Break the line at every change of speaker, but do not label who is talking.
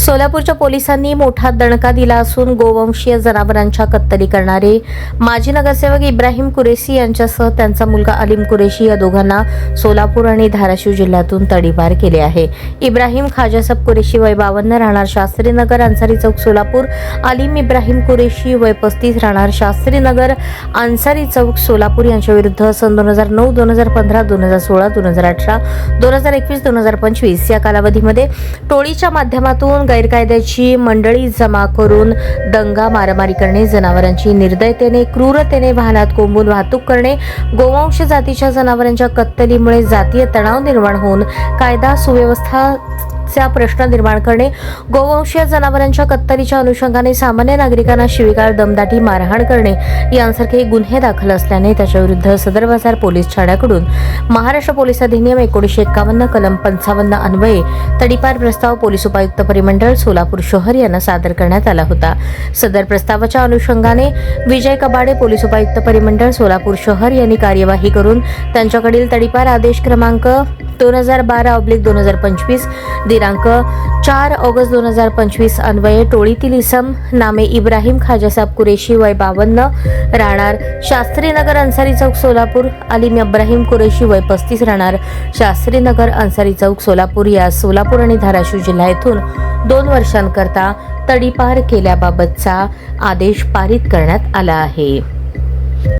सोलापूरच्या पोलिसांनी मोठा दणका दिला असून गोवंशीय जनावरांच्या कत्तली करणारे माजी नगरसेवक इब्राहिम कुरेशी यांच्यासह त्यांचा मुलगा अलीम कुरेशी या दोघांना सोलापूर आणि धाराशिव जिल्ह्यातून तडीपार केले आहे. इब्राहिम खाजासब कुरेशी वय बावन्न राहणार शास्त्रीनगर अन्सारी चौक सोलापूर. अलीम इब्राहिम कुरेशी वय पस्तीस राहणार शास्त्रीनगर अन्सारी चौक सोलापूर यांच्या विरुद्ध सन दोन हजार नऊ दोन हजार पंधरा दोन हजार सोळा दोन हजार अठरा दोन हजार एकवीस दोन हजार पंचवीस या कालावधीमध्ये टोळीच्या माध्यमातून गैरकायद्याची मंडळी जमा करून दंगा मारामारी करणे जनावरांची निर्दयतेने क्रूरतेने वाहनात कोंबून वाहतूक करणे गोवंश जातीच्या जनावरांच्या कत्तलीमुळे जातीय तणाव निर्माण होऊन कायदा सुव्यवस्था चा प्रश्न निर्माण करणे. गोवंशीय जनावरांच्या कत्तलीच्या अनुषंगाने सामान्य नागरिकांना शिवीगाळ दमदाटी मारहाण करणे यांसारखे गुन्हे दाखल असल्याने त्याच्याविरुद्ध सदर बाजार पोलीस ठाण्याकडून महाराष्ट्र पोलीस अधिनियम एकोणीशे एकावन्न कलम पंचावन्न अन्वये तडीपार प्रस्ताव पोलीस उपायुक्त परिमंडळ सोलापूर शहर यांना सादर करण्यात आला होता. सदर प्रस्तावाच्या अनुषंगाने विजय कबाडे पोलीस उपायुक्त परिमंडळ सोलापूर शहर यांनी कार्यवाही करून त्यांच्याकडील तडीपार आदेश क्रमांक दोन हजार बारा ऑब्लिक दोन हजार पंचवीस दिनांक चार ऑगस्ट दोन हजार पंचवीस अन्वये टोळीतील इसम नामे इब्राहिम खाजासाब कुरेशी वय बावन्न राहणार शास्त्रीनगर अन्सारी चौक सोलापूर अलीम इब्राहिम कुरेशी वय पस्तीस राहणार शास्त्रीनगर अन्सारी चौक सोलापूर या सोलापूर आणि धाराशिव जिल्हा येथून दोन वर्षांकरता तडीपार केल्याबाबतचा आदेश पारित करण्यात आला आहे.